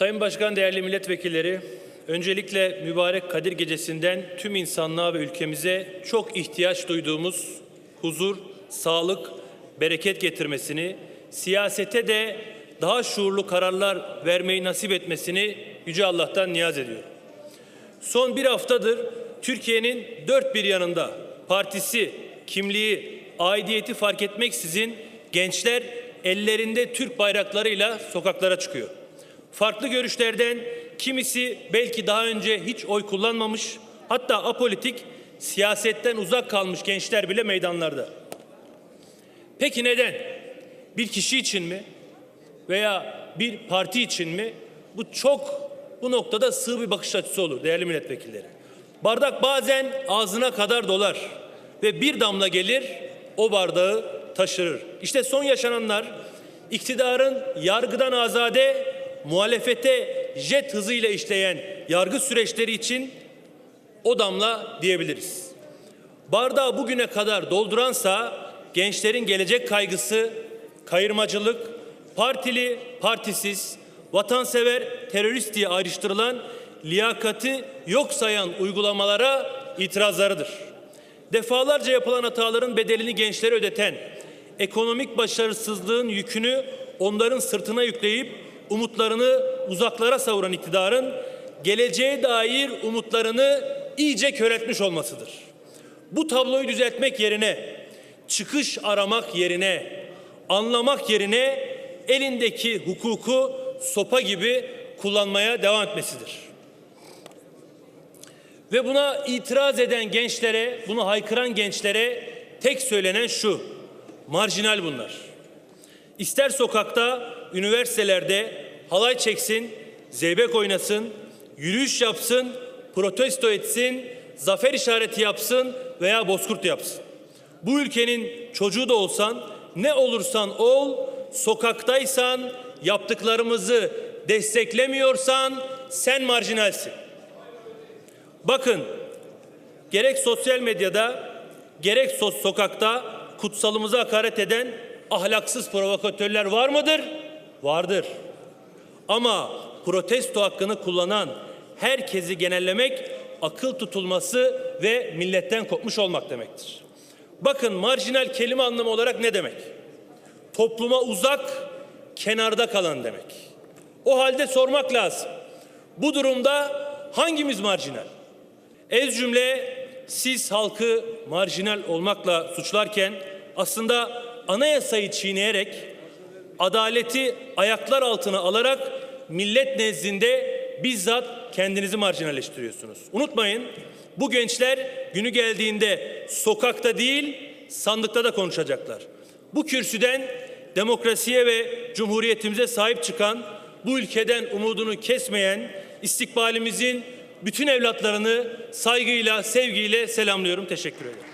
Sayın Başkan, değerli milletvekilleri, öncelikle mübarek Kadir Gecesi'nden tüm insanlığa ve ülkemize çok ihtiyaç duyduğumuz huzur, sağlık, bereket getirmesini, siyasete de daha şuurlu kararlar vermeyi nasip etmesini Yüce Allah'tan niyaz ediyorum. Son bir haftadır Türkiye'nin dört bir yanında partisi, kimliği, aidiyeti fark etmeksizin gençler ellerinde Türk bayraklarıyla sokaklara çıkıyor. Farklı görüşlerden kimisi belki daha önce hiç oy kullanmamış, hatta apolitik, siyasetten uzak kalmış gençler bile meydanlarda. Peki neden? Bir kişi için mi? Veya bir parti için mi? Bu çok bu noktada sığ bir bakış açısı olur değerli milletvekilleri. Bardak bazen ağzına kadar dolar ve bir damla gelir o bardağı taşırır. İşte son yaşananlar iktidarın yargıdan azade, muhalefete jet hızıyla işleyen yargı süreçleri için o damla diyebiliriz. Bardağı bugüne kadar dolduransa gençlerin gelecek kaygısı, kayırmacılık, partili, partisiz, vatansever, terörist diye ayrıştırılan liyakati yok sayan uygulamalara itirazlarıdır. Defalarca yapılan hataların bedelini gençlere ödeten, ekonomik başarısızlığın yükünü onların sırtına yükleyip umutlarını uzaklara savuran iktidarın geleceğe dair umutlarını iyice köreltmiş olmasıdır. Bu tabloyu düzeltmek yerine, çıkış aramak yerine, anlamak yerine elindeki hukuku sopa gibi kullanmaya devam etmesidir. Ve buna itiraz eden gençlere, bunu haykıran gençlere tek söylenen şu. Marjinal bunlar. İster sokakta, üniversitelerde halay çeksin, zeybek oynasın, yürüyüş yapsın, protesto etsin, zafer işareti yapsın veya bozkurt yapsın. Bu ülkenin çocuğu da olsan, ne olursan ol, sokaktaysan, yaptıklarımızı desteklemiyorsan sen marjinalsin. Bakın, gerek sosyal medyada, gerek sos sokakta kutsalımıza hakaret eden ahlaksız provokatörler var mıdır? Vardır. Ama protesto hakkını kullanan herkesi genellemek akıl tutulması ve milletten kopmuş olmak demektir. Bakın marjinal kelime anlamı olarak ne demek? Topluma uzak, kenarda kalan demek. O halde sormak lazım. Bu durumda hangimiz marjinal? Ez cümle siz halkı marjinal olmakla suçlarken aslında anayasayı çiğneyerek adaleti ayaklar altına alarak millet nezdinde bizzat kendinizi marjinalleştiriyorsunuz. Unutmayın bu gençler günü geldiğinde sokakta değil sandıkta da konuşacaklar. Bu kürsüden demokrasiye ve cumhuriyetimize sahip çıkan, bu ülkeden umudunu kesmeyen, istikbalimizin bütün evlatlarını saygıyla, sevgiyle selamlıyorum. Teşekkür ederim.